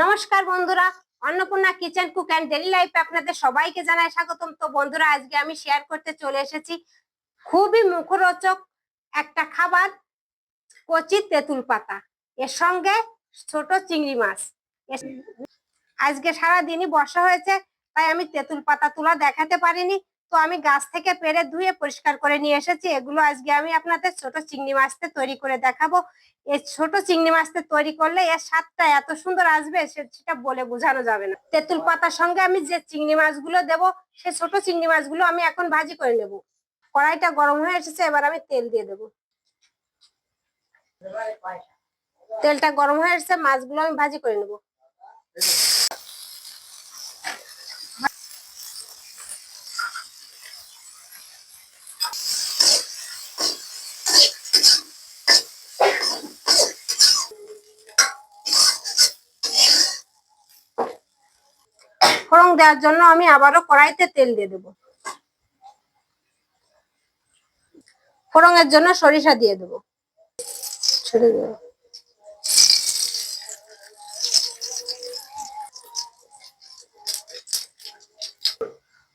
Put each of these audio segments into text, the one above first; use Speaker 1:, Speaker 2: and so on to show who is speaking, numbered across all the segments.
Speaker 1: নমস্কার বন্ধুরা, Annapurna kitchen cook and daily লাইফে আপনাদের সবাইকে জানাই স্বাগতম। তো বন্ধুরা, আজকে আমি শেয়ার করতে চলে এসেছি খুবই মুখরোচক একটা খাবার, কচি তেঁতুল পাতা। এর সঙ্গে ছোট চিংড়ি মাছ। আজকে সারা দিনই বর্ষা হয়েছে, তাই আমি তেঁতুল পাতা তোলা দেখাতে পারিনি। তো আমি গাছ থেকে পেরে ধুয়ে পরিষ্কার করে নিয়ে এসেছি। এগুলো আজকে আমি আপনাদের ছোট চিংড়ি মাছতে তৈরি করে দেখাবো। এই ছোট চিংড়ি মাছতে তৈরি করলে এর স্বাদটা এত সুন্দর আসবে সেটা বলে বোঝানো যাবে না। তেঁতুল পাতার সঙ্গে আমি যে চিংড়ি মাছগুলো দেবো, সে ছোট চিংড়ি মাছগুলো আমি এখন ভাজি করে নেব। কড়াইটা গরম হয়ে এসেছে, এবার আমি তেল দিয়ে দেবো। তেলটা গরম হয়ে এসেছে, মাছগুলো আমি ভাজি করে নেব। ফোড়ন দেওয়ার জন্য আমি আবারও কড়াইতে তেল দিয়ে দেবো। ফোড়নের জন্য সরিষা দিয়ে দেবো।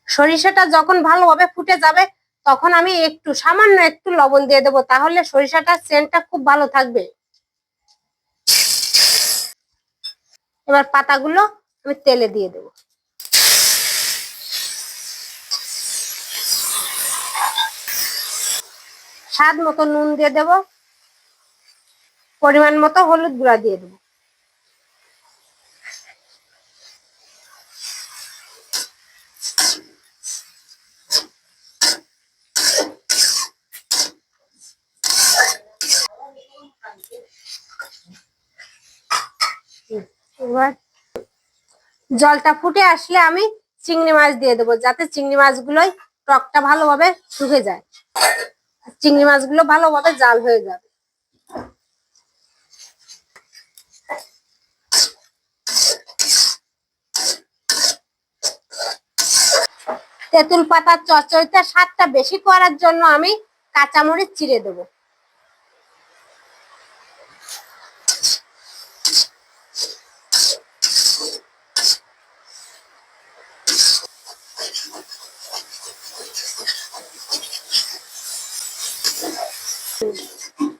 Speaker 1: সরিষাটা যখন ভালোভাবে ফুটে যাবে, তখন আমি একটু, সামান্য একটু লবণ দিয়ে দেবো, তাহলে সরিষাটার সেন্টটা খুব ভালো থাকবে। এবার পাতাগুলো আমি তেলে দিয়ে দেবো। স্বাদ মতো নুন দিয়ে দেব, পরিমাণ মতো হলুদ গুঁড়া দিয়ে দেবো। এবার জলটা ফুটে আসলে আমি চিংড়ি মাছ দিয়ে দেবো, যাতে চিংড়ি মাছগুলোই টকটা ভালোভাবে শুকে যায়। চিংড়ি মাছগুলো ভালোভাবে জাল হয়ে যাবে। তেঁতুল পাতার চচ্চড়িতে স্বাদটা বেশি করার জন্য আমি কাঁচামরিচ চিড়ে দেবো।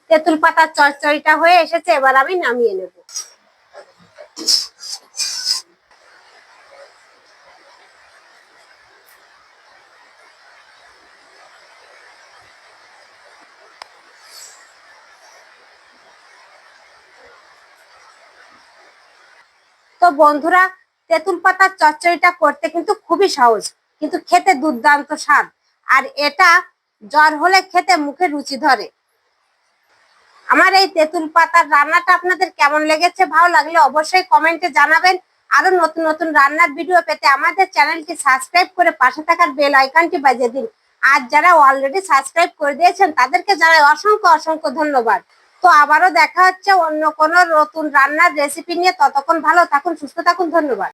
Speaker 1: তেঁতুল পাতার চচ্চড়িটা হয়ে এসেছে, এবার আমি নামিয়ে নেব। তো বন্ধুরা, তেঁতুল পাতার চচ্চড়িটা করতে কিন্তু খুবই সহজ, কিন্তু খেতে দুর্দান্ত স্বাদ। আর এটা জ্বর হলে খেতে মুখে রুচি ধরে। আমার এই তেঁতুল পাতার রান্নাটা আপনাদের কেমন লেগেছে, ভালো লাগলে অবশ্যই কমেন্টে জানাবেন। আরও নতুন নতুন রান্নার ভিডিও পেতে আমাদের চ্যানেলটি সাবস্ক্রাইব করে পাশে থাকার বেল আইকনটি বাজিয়ে দিন। আর যারা অলরেডি সাবস্ক্রাইব করে দিয়েছেন, তাদেরকে জানাই অসংখ্য অসংখ্য ধন্যবাদ। তো আবারও দেখা হচ্ছে অন্য কোনো নতুন রান্নার রেসিপি নিয়ে। ততক্ষণ ভালো থাকুন, সুস্থ থাকুন, ধন্যবাদ।